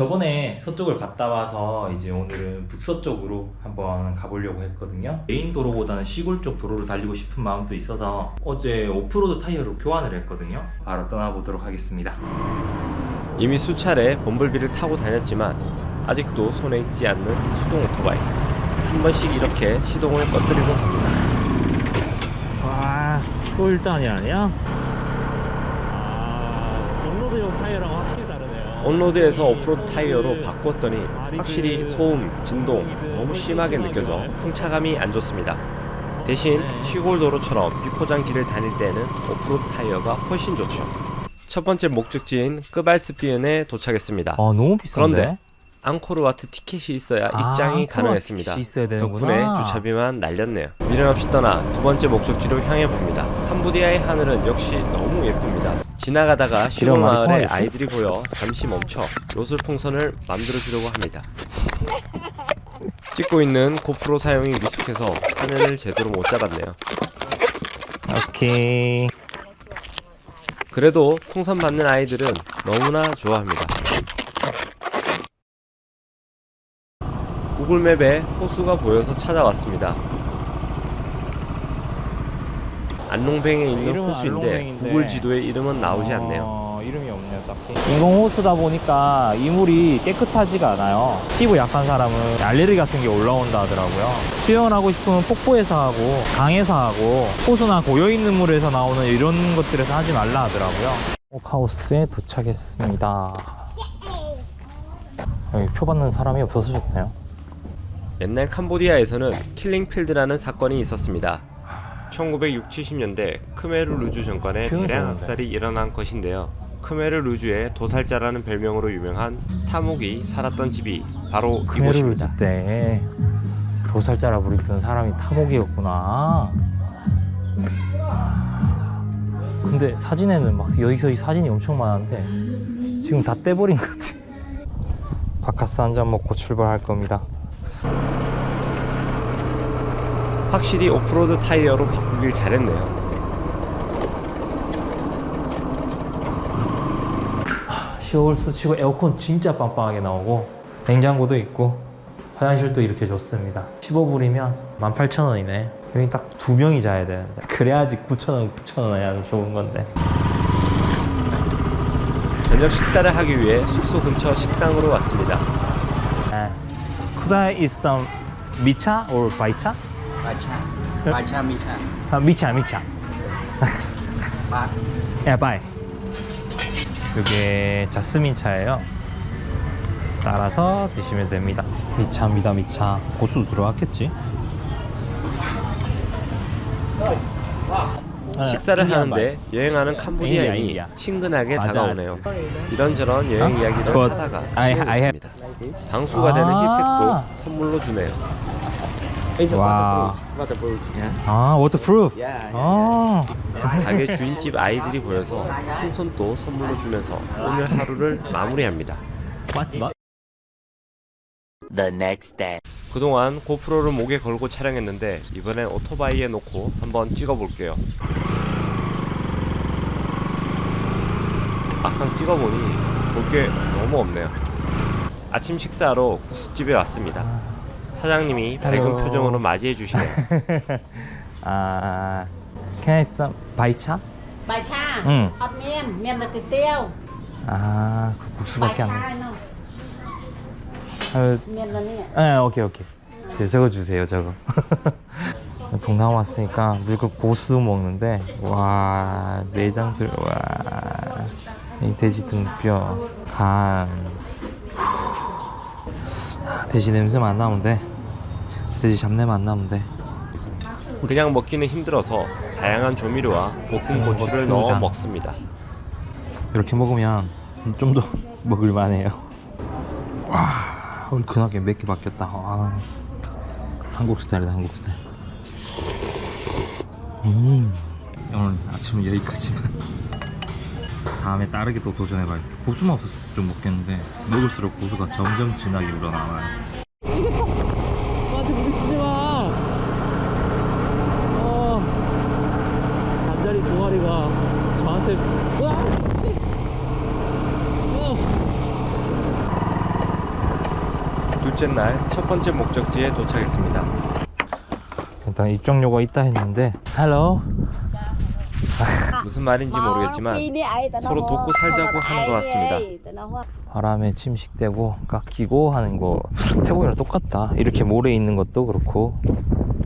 저번에 서쪽을 갔다 와서 이제 오늘은 북서쪽으로 한번 가보려고 했거든요. 메인 도로보다는 시골 쪽 도로를 달리고 싶은 마음도 있어서 어제 오프로드 타이어로 교환을 했거든요. 바로 떠나보도록 하겠습니다. 이미 수차례 범블비를 타고 다녔지만 아직도 손에 익지 않는 수동 오토바이 한 번씩 이렇게 시동을 꺼뜨리고 갑니다 와, 꿀단이 아니야? 아, 온로드용 타이어랑 확실히 다르네요. 온로드에서 오프로드 타이어로 바꿨더니 확실히 소음, 진동 너무 심하게 느껴져 승차감이 안 좋습니다 대신 시골 도로처럼 비포장 길을 다닐 때는 오프로드 타이어가 훨씬 좋죠 첫 번째 목적지인 끄발스비엔에 도착했습니다 아, 너무 비싼데? 그런데 앙코르와트 티켓이 있어야 아, 입장이 가능했습니다. 덕분에 주차비만 날렸네요. 미련 없이 떠나 두 번째 목적지로 향해 봅니다. 캄보디아의 하늘은 역시 너무 예쁩니다. 지나가다가 시골 마을에? 아이들이 보여 잠시 멈춰 요술 풍선을 만들어 주려고 합니다. 찍고 있는 고프로 사용이 미숙해서 화면을 제대로 못 잡았네요. 오케이. 그래도 풍선 맞는 아이들은 너무나 좋아합니다. 구글맵에 호수가 보여서 찾아왔습니다. 안농뱅에 있는 이름은 호수인데 안농뱅인데. 구글 지도에 이름은 나오지 않네요. 어, 이름이 없네요, 딱히. 인공 호수다 보니까 이 물이 깨끗하지가 않아요. 피부 약한 사람은 알레르기 같은 게 올라온다 하더라고요. 수영을 하고 싶으면 폭포에서 하고, 강에서 하고, 호수나 고여 있는 물에서 나오는 이런 것들에서 하지 말라 하더라고요. 호카우스에 도착했습니다. 여기 표 받는 사람이 없어서 좋네요. 옛날 캄보디아에서는 킬링필드라는 사건이 있었습니다. 1960, 70년대 크메르 루주 표현 대량. 학살이 일어난 것인데요. 크메르 루주의 도살자라는 별명으로 유명한 타묵이 살았던 집이 바로 이곳입니다. 때 도살자라 부르던 사람이 타목이었구나. 근데 사진에는 막 여기서 이 사진이 엄청 많은데 지금 다 떼버린 것 같아. 바카스 한 잔 먹고 출발할 겁니다. 확실히 오프로드 타이어로 바꾸길 잘했네요. 시월 수치고 에어컨 진짜 빵빵하게 나오고 냉장고도 있고 화장실도 이렇게 좋습니다. 15불이면 18,000원이네. 여기 딱 두 명이 자야 되는데 그래야지 9,000원, 9,000원이야 좋은 건데. 저녁 식사를 하기 위해 숙소 근처 식당으로 왔습니다. Uh, could I eat some micha or baicha? Bacha. Bacha Mita. Uh, micha, micha. Bát. Yeah, bye. 이게 자스민 차예요. 따라서 드시면 됩니다. 미차입니다, 미차. 고수도 들어갔겠지? 식사를 인디안 하는데 여행하는 캄보디아인이. 친근하게 맞아. 다가오네요. 이런저런 여행 어? 이야기를 But 하다가 시원했습니다. 방수가 되는 아. 힙색도 선물로 주네요. It's Wow. waterproof. Waterproof. Yeah. 아, 워터프루프. Yeah. 아, 가게 주인집 아이들이 보여서 풍선도 선물로 주면서 오늘 하루를 마무리합니다. 맞지 마. The next day. 그동안 고프로를 목에 걸고 촬영했는데 이번엔 오토바이에 놓고 한번 찍어볼게요. 막상 찍어보니 볼 게 너무 없네요. 아침 식사하러 국수집에 왔습니다. 사장님이 밝은 Hello. 표정으로 맞이해 주시네요. 아, can I some some 바이차? 바이차. thịt tiêu 아, 그 국수밖에 안 cha 네, 어, 예, 오케이 오케이. 제 저거 주세요 저거. 동남 왔으니까 무조건 고수 먹는데 와 내장들 와이 돼지 등뼈 간 후. 아, 돼지 냄새 안 나는데 돼지 잡내만 안 나면 돼. 그냥 먹기는 힘들어서 다양한 조미료와 볶음 고추를 넣어 고추장. 먹습니다. 이렇게 먹으면 좀 더 먹을만해요. 와 얼큰하게 몇개 바뀌었다. 와. 한국 스타일이다 한국 스타일. 음 오늘 아침은 여기까지만. 다음에 다르게 또 도전해봐야겠어. 고수만 없었을 때 좀 먹겠는데 먹을수록 고수가 점점 진하게 우러나와요. 나한테 부딪히지 마. 어, 마리가 저한테! 씨! 어. 둘째 날 첫 번째 목적지에 도착했습니다. 일단 입장료가 있다 했는데 헬로 무슨 말인지 모르겠지만 서로 돕고 살자고 하는 것 같습니다. 바람에 침식되고 깎이고 하는 거 태국이랑 똑같다 이렇게 모래 있는 것도 그렇고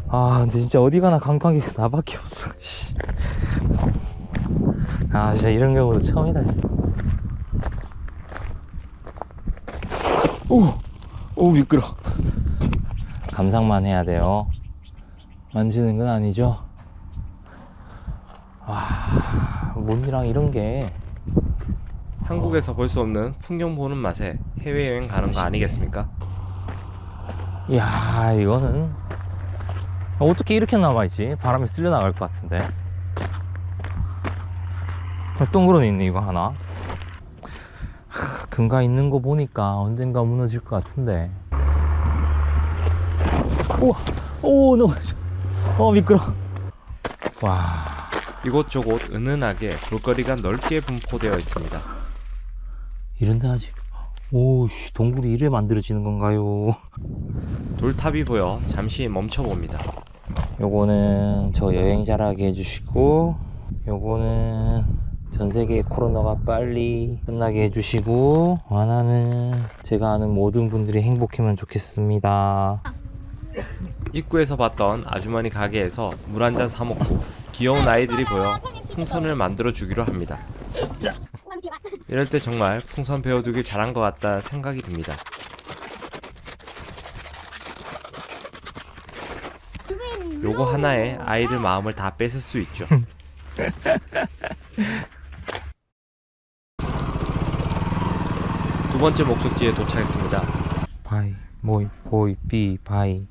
아 근데 진짜 어디 가나 관광객 나밖에 없어 씨. 아 진짜 이런 경우도 처음이다 진짜. 오 오 미끄러. 감상만 해야 돼요. 만지는 건 아니죠? 와 문이랑 이런 게. 한국에서 볼 수 없는 풍경 보는 맛에 해외여행 가는 거 아니겠습니까? 이야 이거는 어떻게 이렇게 남아있지? 바람에 쓸려 나갈 것 같은데 동그러니 있네 이거 하나? 하, 금가 있는 거 보니까 언젠가 무너질 것 같은데. 우와. 오 너무 어. 미끄러. 와. 이곳저곳 은은하게 볼거리가 넓게 분포되어 있습니다. 이런데 아직. 오씨 동굴이 이래 만들어지는 건가요? 돌탑이 보여 잠시 멈춰봅니다. 요거는 저 여행자라게 해주시고 요거는 전 세계 코로나가 빨리 끝나게 해주시고 하나는 제가 아는 모든 분들이 행복하면 좋겠습니다 입구에서 봤던 아주머니 가게에서 물 한 잔 사 먹고 귀여운 아이들이 보여 풍선을 만들어 주기로 합니다. 이럴 때 정말 풍선 배워두길 잘한 것 같다 생각이 듭니다. 요거 하나에 아이들 마음을 다 뺏을 수 있죠. 두 번째 목적지에 도착했습니다. 바이 모이 보이 비 바이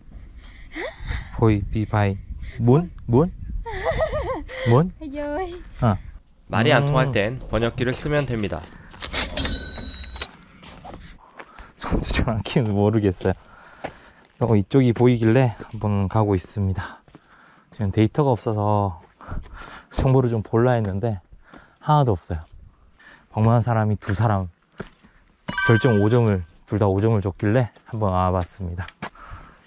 보이 비 바이 문? 문? 문? 아 말이 안 음. 통할 땐 번역기를 쓰면 됩니다. 저도 정확히는 모르겠어요. 어, 이쪽이 보이길래 한번 가고 있습니다. 지금 데이터가 없어서 정보를 좀 볼라 했는데 하나도 없어요. 방문한 사람이 두 사람 결정 5점을 둘 다 5점을 줬길래 한번 와봤습니다.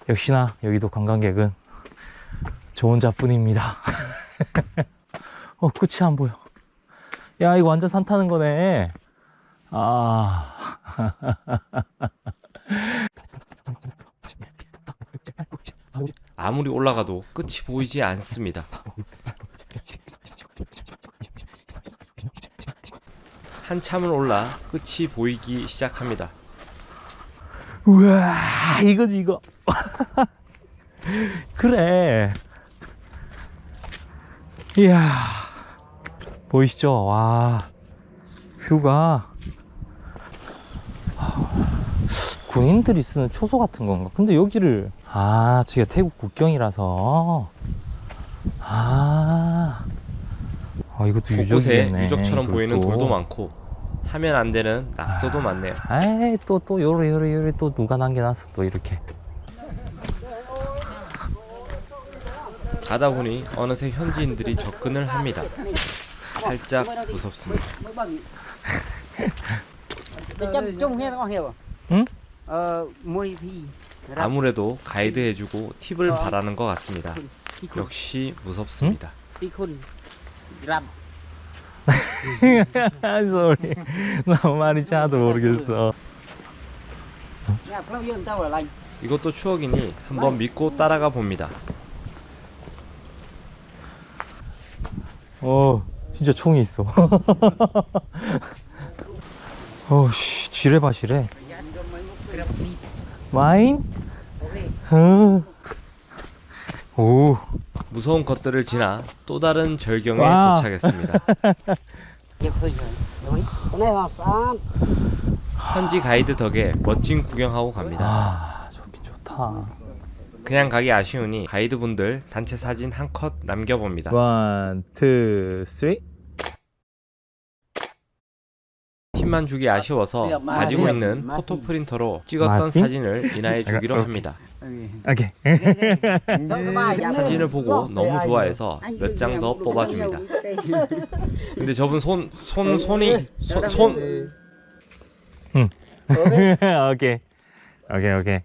역시나 여기도 관광객은 저 혼자뿐입니다. 어 끝이 안 보여. 야 이거 완전 산 타는 거네. 아. 아무리 올라가도 끝이 보이지 않습니다. 한참을 올라 끝이 보이기 시작합니다. 우와 이거지 이거. 그래. 이야 보이시죠? 와 뷰가. 군인들이 쓰는 초소 같은 건가? 근데 여기를 아 저기가 태국 국경이라서. 아, 아 이것도 곳곳에 유적이겠네 유적처럼 보이는. 돌도 많고 하면 안 되는 낙서도 많네요. 아이 또또 요래 요래 요래 또 누가 남겨놨어 또 이렇게 가다 보니 어느새 현지인들이 접근을 합니다. 살짝 무섭습니다. Chấm chung nghe con hiểu 응? Ờ, mùi phi 아무래도 가이드 해주고 팁을 바라는 것 같습니다. 역시 무섭습니다. Sikhun Ram sorry 나 말인지 하나도 모르겠어. 이것도 추억이니 한번 믿고 따라가 봅니다. 어 진짜 총이 있어. 어 씨 지뢰봐 지뢰 마인? 어. 오 무서운 것들을 지나 또 다른 절경에 와. 도착했습니다. 현지 가이드 덕에 멋진 구경하고 갑니다. 아 좋긴 좋다 그냥 가기 아쉬우니 가이드분들 단체 사진 한 컷 남겨봅니다. 원, 투, 쓰리 팁만 주기 아쉬워서 가지고 있는 포토 프린터로 찍었던? 사진을 인화해 주기로 합니다. 오케이 사진을 보고 너무 좋아해서 몇 장 더 뽑아줍니다. 근데 저분 손, 손, 손이, 손, 손, 오케이 오케이 오케이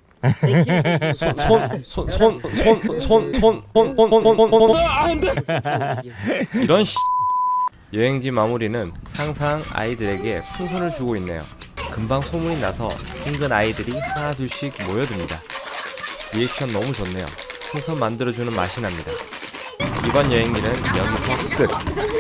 손손손손손손손손손손손손손 이런 씨 여행지 마무리는 항상 아이들에게 풍선을 주고 있네요. 금방 소문이 나서 힘든 아이들이 하나 둘씩 모여듭니다. 리액션 너무 좋네요. 풍선 만들어주는 맛이 납니다. 이번 여행기는 여기서 끝.